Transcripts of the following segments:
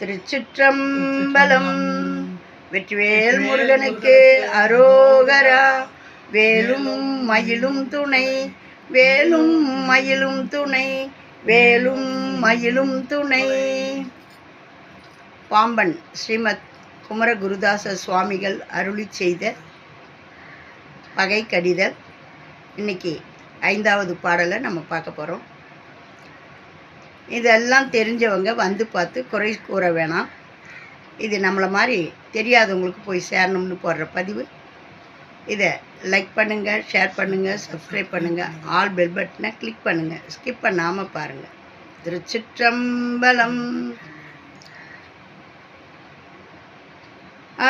திருச்சிற்றம்பலம். வெற்றிவேல் முருகனுக்கு அரோகரா. வேலும் மயிலும் துணை. வேலும் மயிலும் துணை. வேலும் மயிலும் துணை. பாம்பன் ஸ்ரீமத் குமர குருதாச சுவாமிகள் அருளி செய்த பகை கடிதல் இன்னைக்கு ஐந்தாவது பாடலை நம்ம பார்க்க போகிறோம் இதெல்லாம் தெரிஞ்சவங்க வந்து பார்த்து குறை கூற வேணாம். இது நம்மளை மாதிரி தெரியாதவங்களுக்கு போய் சேரணும்னு போடுற பதிவு. இதை லைக் பண்ணுங்கள் ஷேர் பண்ணுங்கள் சப்ஸ்கிரைப் பண்ணுங்கள் ஆல் பெல் பட்டனை கிளிக் பண்ணுங்கள் ஸ்கிப் பண்ணாமல் பாருங்கள் திருச்சிற்றம்பலம்.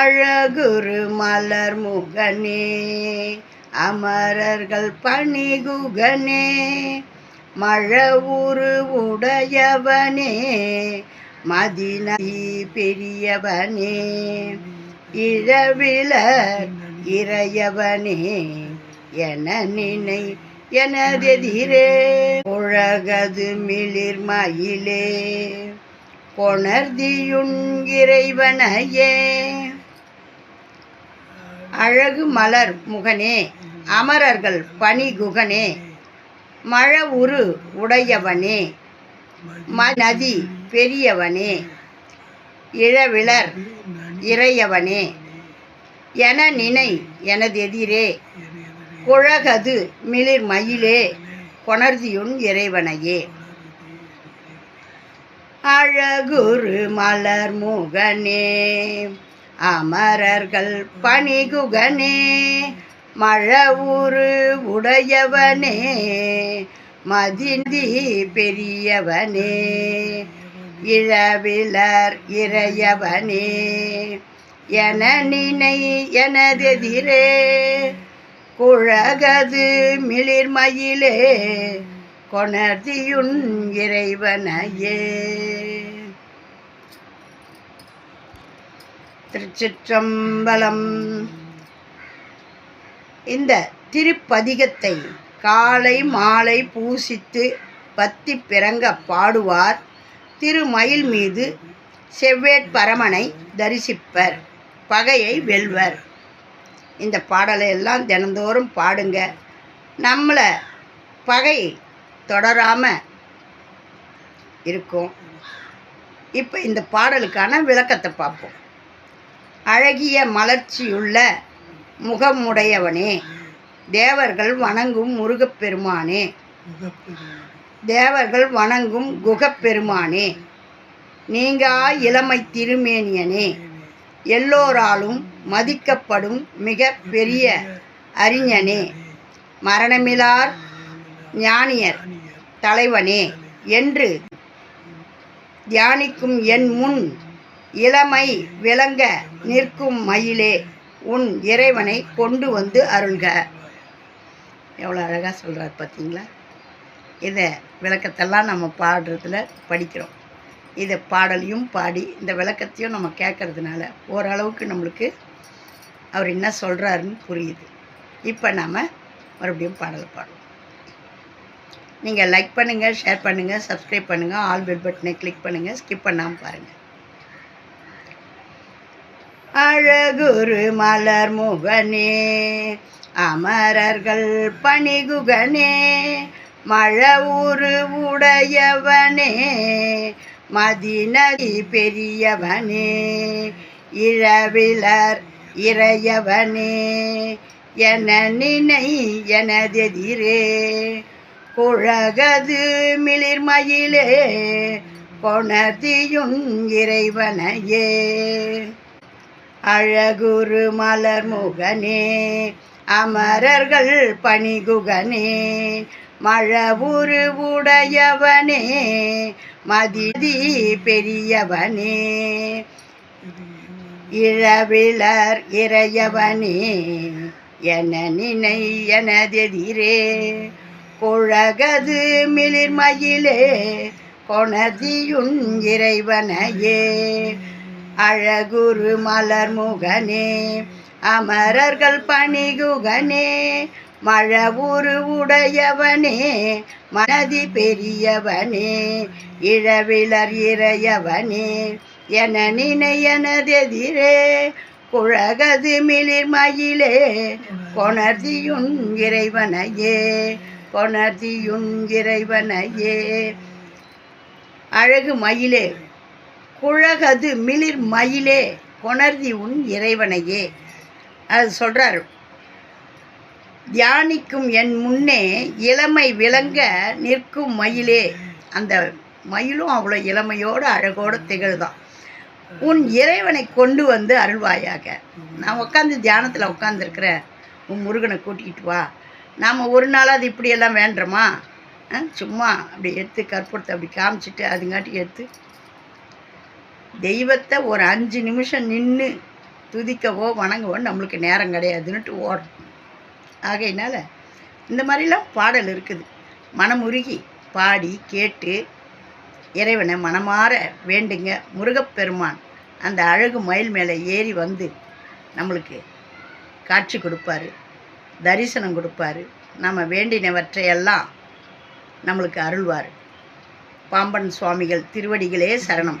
அழகுரு மலர் முகனே அமரர்கள் பணிகுகனே. மழவுரு உடையவனே மதினதி பெரியவனே. இழவில இறையவனே என நினை எனதெதிரே. உழகது மிளிர்மயிலே கொணர்தியுன் இறைவனையே. அழகு மலர் முகனே அமரர்கள் பணிகுகனே குகனே உரு உடையவனே. ம நதி பெரியவனே. இழவிளர் இறையவனே. என நினை எனதெதிரே குழகது மிளிர் மயிலே. கொணர்தியுன் இறைவனையே. அழகுரு மலர் முகனே. அமரர்கள் பணிகுகனே. மழவுரு உடையவனே மதிந்தி பெரியவனே இழவிலர் இறையவனே. என நினை எனதெதிரே குழகது மிளிர்மயிலே கொணர்தியுன் இறைவனையே. திருச்சிற்றம்பலம் இந்த திருப்பதிகத்தை காலை மாலை பூசித்து பத்தி பிறங்க பாடுவார். திருமயில் மீது செவ்வேட்பரமனை தரிசிப்பர். பகையை வெல்வர். இந்த பாடலை எல்லாம் தினந்தோறும் பாடுங்க. நம்மளை பகை தொடராமல் இருக்கும். இப்போ இந்த பாடலுக்கான விளக்கத்தை பார்ப்போம். அழகிய மலர்ச்சியுள்ள முகமுடையவனே. தேவர்கள் வணங்கும் முருகப்பெருமானே. தேவர்கள் வணங்கும் குகப்பெருமானே. நீங்கா இளமை திருமேனியனே. எல்லோராலும் மதிக்கப்படும் மிக பெரிய அறிஞனே. மரணமிலார் ஞானியர் தலைவனே என்று தியானிக்கும் என் முன் இளமை விளங்க நிற்கும் மயிலே. உன் இறைவனை கொண்டு வந்து அருள்க. எவ்வளோ அழகாக சொல்கிறார் பார்த்தீங்களா இதை விளக்கத்தெல்லாம் நம்ம பாடுறதுல படிக்கிறோம். இதை பாடலையும் பாடி இந்த விளக்கத்தையும் நம்ம கேட்கறதுனால ஓரளவுக்கு நம்மளுக்கு அவர் என்ன சொல்கிறாருன்னு புரியுது. இப்போ நாம் மறுபடியும் பாடலை பாடுவோம். நீங்கள் லைக் பண்ணுங்கள் ஷேர் பண்ணுங்கள் சப்ஸ்கிரைப் பண்ணுங்கள் ஆல் பெல் பட்டனை கிளிக் பண்ணுங்கள் ஸ்கிப் பண்ணாமல் பாருங்கள் அழகுரு மலர் முகனே அமரர்கள் பணிகுகனே மழவுரு உடையவனே மதினதி பெரியவனே இழவிலர் இறையவனே என நினை எனதெதிரே குழகது மிளிர்மயிலே கொணர்தியுன் இறைவனையே. அழகுரு மலர் முகனே அமரர்கள் பணிகுகனே மழவுரு உடையவனே மதிதி பெரியவனே இழவிலர் இறையவனே என நினை எனதெதிரே குழகது மிளிர்மயிலே கொணதியுன் இறைவனையே. அழகுரு மலர் முகனே அமரர்கள் பணிகுகனே மழவுரு உடையவனே மனதி பெரியவனே இழவிலர் இறையவனே என நினையனதெதிரே குழகது மிளிர்மயிலே கொணர்தியுன் இறைவனையே கொணர்தியுன் இறைவனையே. அழகு மயிலே குழகது மிளிர் மயிலே கொணர்தி உன் இறைவனையே. அது சொல்கிறார் தியானிக்கும் என் முன்னே இளமை விளங்க நிற்கும் மயிலே. அந்த மயிலும் அவ்வளோ இளமையோடு அழகோடு திகழ்தான். உன் இறைவனை கொண்டு வந்து அருள்வாயாக. நான் உட்காந்து தியானத்தில் உட்காந்துருக்கிறேன் உன் முருகனை கூட்டிக்கிட்டு வா. நாம் ஒரு நாளாவது இப்படியெல்லாம் வேண்டுறோமா? ஆ, சும்மா அப்படி எடுத்து கற்பூரத்தை அப்படி காமிச்சிட்டு அதுங்காட்டி எடுத்து தெய்வத்தை ஒரு அஞ்சு நிமிஷம் நின்று துதிக்கவோ வணங்கவோ நம்மளுக்கு நேரம் கிடையாதுன்னுட்டு ஓடணும் ஆகையினால இந்த மாதிரிலாம் பாடல் இருக்குது. மனமுருகி பாடி கேட்டு இறைவனை மனமாற வேண்டுங்க. முருகப்பெருமான் அந்த அழகு மயில் மேலே ஏறி வந்து நம்மளுக்கு காட்சி கொடுப்பாரு தரிசனம் கொடுப்பாரு. நம்ம வேண்டினவற்றையெல்லாம் நம்மளுக்கு அருள்வார். பாம்பன் சுவாமிகள் திருவடிகளே சரணம்.